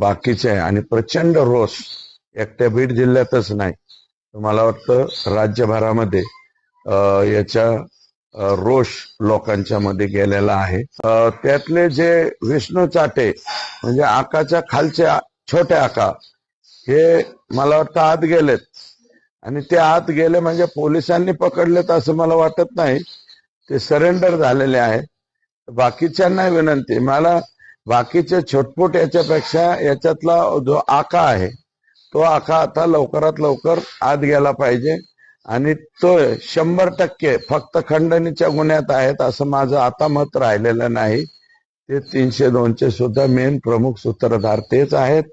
बाकीचे आहे. आणि प्रचंड रोष एकट्या बीड जिल्ह्यातच नाही. मला वाटतं राज्यभरामध्ये याच्या रोष लोकांच्या मध्ये गेलेला आहे. त्यातले जे विष्णू चाटे म्हणजे आकाच्या खालच्या छोट्या छोटे आका हे मला वाटतं आत गेलेत. आणि ते आत गेले म्हणजे पोलिसांनी पकडलेत असं मला वाटत नाही. ते सरेंडर झालेले आहे बाकीच्यांना विनंती मला बाकीचे छोटपोट याच्यापेक्षा याच्यातला जो आका आहे तो आका आता लवकरात लवकर आत गेला पाहिजे. आणि तो शंभर टक्के फक्त खंडणीच्या गुन्ह्यात आहेत असं माझं आता मत राहिलेलं नाही. ते तीनशे दोनशे सुद्धा मेन प्रमुख सूत्रधार तेच आहेत.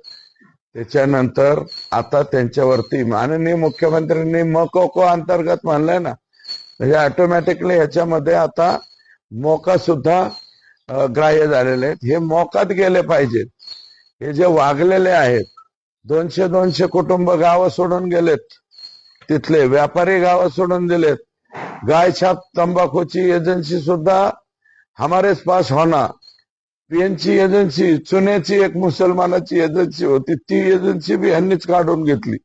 त्याच्यानंतर आता त्यांच्यावरती माननीय मुख्यमंत्र्यांनी मकोको अंतर्गत म्हणलंय ना म्हणजे ऑटोमॅटिकली याच्यामध्ये आता मोका सुद्धा ग्राह्य झालेले आहेत. हे मोकात गेले पाहिजेत. हे जे वागलेले आहेत दोनशे दोनशे कुटुंब गावं सोडून गेलेत. तिथले व्यापारी गावं सोडून दिलेत. गाय छाप तंबाखूची एजन्सी सुद्धा हमारेच पास होना. पीएनची एजन्सी चुन्याची एक मुसलमानाची एजन्सी होती. ती एजन्सी बी ह्यांनीच काढून घेतली.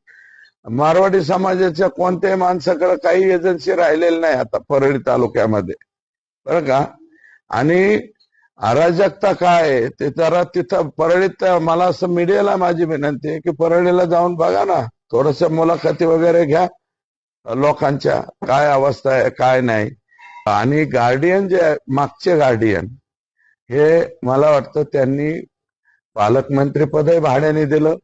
मारवाडी समाजाच्या कोणत्याही माणसाकडे काही एजन्सी राहिलेली नाही आता परळी तालुक्यामध्ये. बरं का? आणि अराजकता काय आहे? ते जरा तिथं परळीत मला असं मीडियाला माझी विनंती आहे की परळीला जाऊन बघा ना. थोडस मुलाखती वगैरे घ्या. लोकांच्या काय अवस्था आहे काय नाही. आणि गार्डियन जे आहे, मागचे गार्डियन हे मला वाटतं त्यांनी पालकमंत्रीपदही भाड्याने दिलं.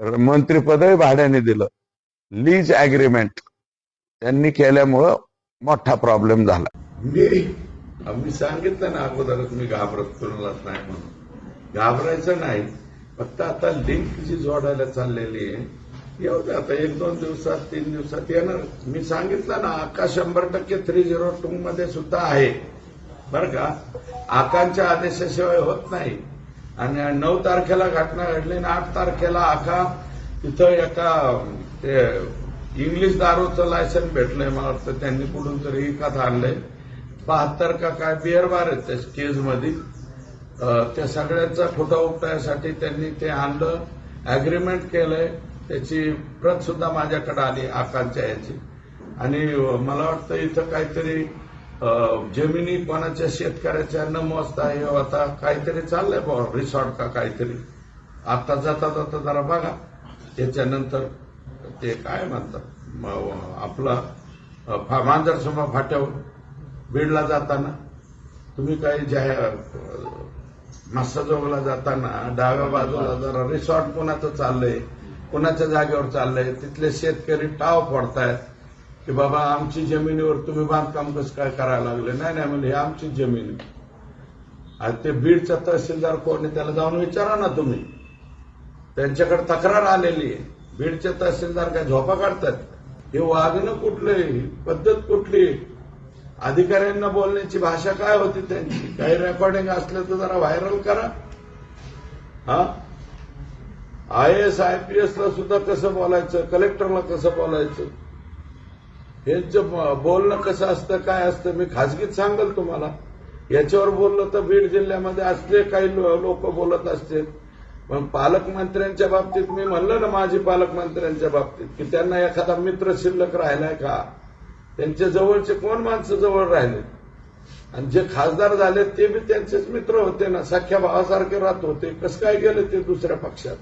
मंत्रीपदही भाड्याने दिलं. लीज अग्रीमेंट त्यांनी केल्यामुळं मोठा प्रॉब्लेम झाला. मी मी सांगितलं ना अगोदरच मी घाबरत कुणालाच नाही म्हणून. घाबरायचं नाही. फक्त आता लिंक जी जोडायला चाललेली आहे येऊ दे आता एक दोन दिवसात तीन दिवसात येणार. मी सांगितलं ना आका शंभर टक्के थ्री झिरो टू मध्ये सुद्धा आहे. बरं का? आकांच्या आदेशाशिवाय होत नाही. आणि नऊ तारखेला घटना घडली आणि आठ तारखेला आका तिथं एका ते इंग्लिश दारूचं लायसन भेटलंय मला वाटतं. त्यांनी कुठून तरी विकत आणलंय. बहात्तर का काय बिअरबार आहेत त्या केजमध्ये त्या सगळ्यांचा खोटा उपटायसाठी त्यांनी ते आणलं अग्रीमेंट केलंय. त्याची प्रत सुद्धा माझ्याकडे आली आकांच्या याची. आणि मला वाटतं इथं काहीतरी जमिनी कोणाच्या शेतकऱ्याच्या न मोजता हे आता काहीतरी चाललंय बा रिसॉर्ट का काहीतरी. आता जाता जाता जरा बघा. त्याच्यानंतर ते काय म्हणतात? म- आपलं अं, फाट्यावर. बीडला जाताना तुम्ही काही जाहीर मस्साजोगला जाताना डाव्या बाजूला जरा रिसॉर्ट कोणाचं चाललंय कोणाच्या जागेवर चाललंय तिथले शेतकरी टाव पडतायत की बाबा आमची जमिनीवर तुम्ही बांधकाम कसं काय करायला लागले नाही नाही म्हणजे हे आमची जमीन आहे. आणि ते बीडचा तहसीलदार कोण आहे त्याला जाऊन विचारा ना तुम्ही त्यांच्याकडे तक्रार आलेली आहे बीडचे तहसीलदार काय झोपा काढतात हे वागणं कुठलं आहे? पद्धत कुठली आहे? अधिकाऱ्यांना बोलण्याची भाषा काय होती त्यांची? काही रेकॉर्डिंग असलं तर जरा व्हायरल करा. हा? I S I P S ला सुद्धा कसं बोलायचं? कलेक्टरला कसं बोलायचं? यांचं बोलणं कसं असतं काय असतं? मी खाजगीत सांगेल तुम्हाला. याच्यावर बोललं तर बीड जिल्ह्यामध्ये असले काही लोक बोलत असतील. पण पालकमंत्र्यांच्या बाबतीत मी म्हणलं ना माझी पालकमंत्र्यांच्या बाबतीत की त्यांना एखादा मित्र शिल्लक राहिलाय का? त्यांच्या जवळचे कोण माणसं जवळ राहिले? आणि जे खासदार झाले ते बी त्यांचेच मित्र होते ना. सख्या भावासारखे राहत होते. कसं काय गेले ते दुसऱ्या पक्षात?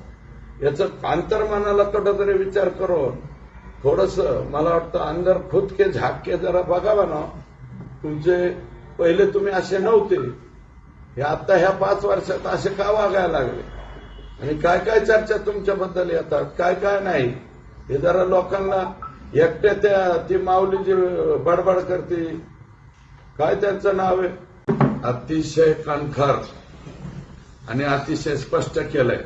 याचं अंतर्मनाला थोडा तरी विचार करून थोडस मला वाटतं अंदर खुदके झाकके जरा बघावा ना. तुमचे पहिले तुम्ही असे नव्हते. हे आता ह्या पाच वर्षात असे का वागायला लागले? आणि काय काय चर्चा तुमच्याबद्दल येतात? काय काय नाही? हे जरा लोकांना एकट्या त्या ती माऊली जी बडबड करते काय त्यांचं नाव आहे? अतिशय कणखर आणि अतिशय स्पष्ट केलंय.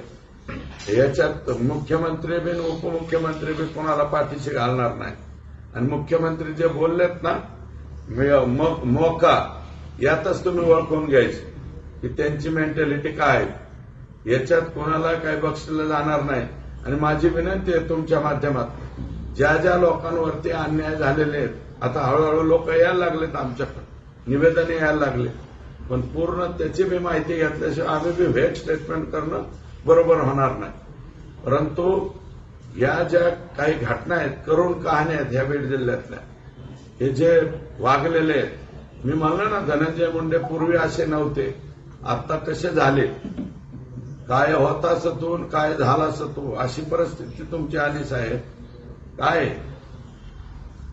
याच्यात मुख्यमंत्री बी उपमुख्यमंत्री बी कोणाला पाठीशी घालणार नाही. आणि मुख्यमंत्री जे बोललेत ना मोका यातच तुम्ही ओळखून घ्यायच. की त्यांची मेंटॅलिटी काय आहे. याच्यात कोणाला काही बक्षलं जाणार नाही. आणि माझी विनंती आहे तुमच्या माध्यमात ज्या ज्या लोकांवरती अन्याय झालेले आहेत आता हळूहळू लोक यायला लागलेत आमच्याकडे. निवेदन यायला लागले. पण पूर्ण त्याची बी माहिती घेतल्याशिवाय आम्ही बी व्हेट स्टेटमेंट करणं बरोबर होणार नाही. परंतु या ज्या काही घटना आहेत करुण कहाण्या आहेत ह्या बीड जिल्ह्यातल्या हे जे वागलेले आहेत मी म्हणलं ना धनंजय मुंडे पूर्वी असे नव्हते आता तसे झाले. काय होता सतून काय झाला सतू अशी परिस्थिती तुमची आली साहेब. काय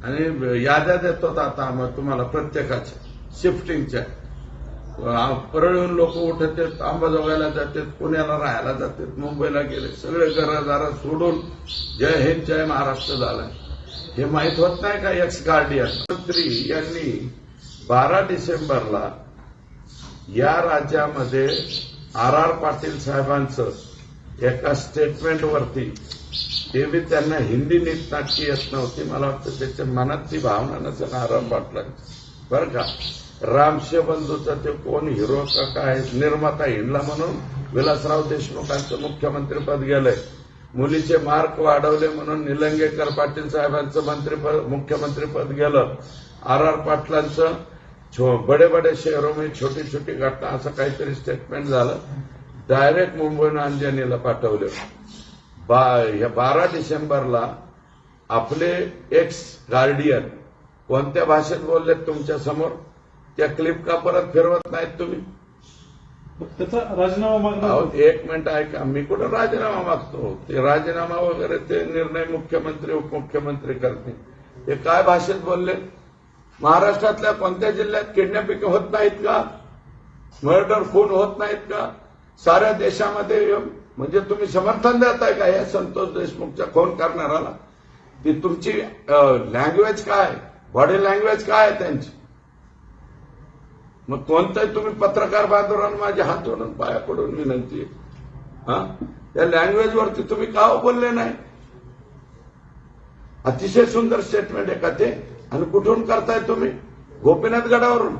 आणि याद्या देतात आता आम्हाला तुम्हाला प्रत्येकाच्या शिफ्टिंगच्या आ- परळून लोक उठतात अंबाजोगाईला जातात पुण्याला राहायला जातात मुंबईला गेले सगळे घरदारा सोडून जय हिंद जय महाराष्ट्र झालं हे माहीत होत नाही का एक्स गार्डियन मंत्री यांनी बारा डिसेंबरला या राज्यामध्ये आर आर पाटील साहेबांचं एका स्टेटमेंटवरती ते त्यांना हिंदी नीट नाटकी येत नव्हती. मला वाटतं त्याच्या मनात ती भावना नसेल आराम वाटला. बरं का? रामशे बंधूचा ते कोण हिरो का काय? निर्माता हिंडला म्हणून विलासराव देशमुखांचं मुख्यमंत्रीपद गेलंय. मुलीचे मार्क वाढवले म्हणून निलंगेकर पाटील साहेबांचं मंत्रीपद मुख्यमंत्रीपद गेलं. आर आर पाटलांचं छो बडे बडे शहरों में छोटी छोटी घटना असं काहीतरी स्टेटमेंट झालं. डायरेक्ट मुंबईनं अंजनीला पाठवलं. बा या बारा डिसेंबरला आपले एक्स गार्डियन कोणत्या भाषेत बोललेत तुमच्यासमोर? त्या क्लिप का परत फिरवत नाहीत तुम्ही? त्याचा राजीनामा एक मिनिट ऐका मी कुठं राजीनामा मागतो? ते राजीनामा वगैरे ते निर्णय मुख्यमंत्री उपमुख्यमंत्री करते ते काय भाषेत बोलले? महाराष्ट्रातल्या कोणत्या जिल्ह्यात किडनॅपिंग होत नाहीत का? मर्डर खून होत नाहीत का? साऱ्या देशामध्ये म्हणजे तुम्ही समर्थन देताय का? या संतोष देशमुखच्या फोन करणाराला ती तुमची लँग्वेज काय? बॉडी लँग्वेज काय आहे त्यांची? मग कोणताही तुम्ही पत्रकार बांधवांना माझ्या हात जोडून पाया पडून विनंती हा? या लँग्वेजवरती तुम्ही का बोलले नाही? अतिशय सुंदर स्टेटमेंट आहे का ते? आणि कुठून करताय तुम्ही? गोपीनाथ गडावरून.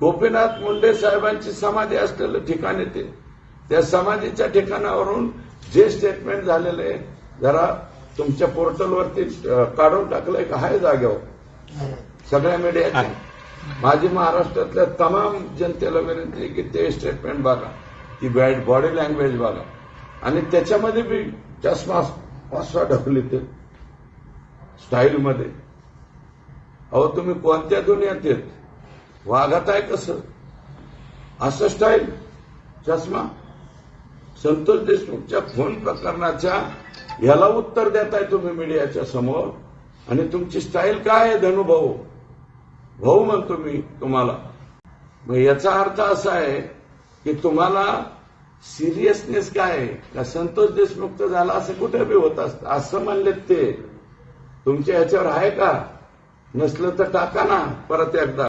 गोपीनाथ मुंडे साहेबांची समाधी असलेलं ठिकाण येते त्या समाधीच्या ठिकाणावरून जे स्टेटमेंट झालेलं आहे जरा तुमच्या पोर्टलवरती काढून टाकलंय का? हाय जागेवर. सगळ्या मीडियाचे माझी महाराष्ट्रातल्या तमाम जनतेला विनंती आहे की ते स्टेटमेंट बघा. ती बॅड बॉडी लँग्वेज बघा. आणि त्याच्यामध्ये बी चष्मा वासवा ढकली ते. स्टाईलमध्ये अहो तुम्ही कोणत्या दुनियात येत वागत आहे कसं? असं स्टाईल चष्मा? संतोष देशमुखच्या फोन प्रकरणाच्या याला उत्तर देताय तुम्ही मीडियाच्या समोर. आणि तुमची स्टाईल काय आहे धनुभाऊ भाऊ? म्हणतो मी तुम्हाला. मग याचा अर्थ असा आहे की तुम्हाला सिरियसनेस काय आहे? का संतोष देशमुक्त झाला असं कुठे बी होत असतं? असं म्हणलेत ते. तुमच्या ह्याच्यावर आहे का? नसलं तर टाका ना परत एकदा.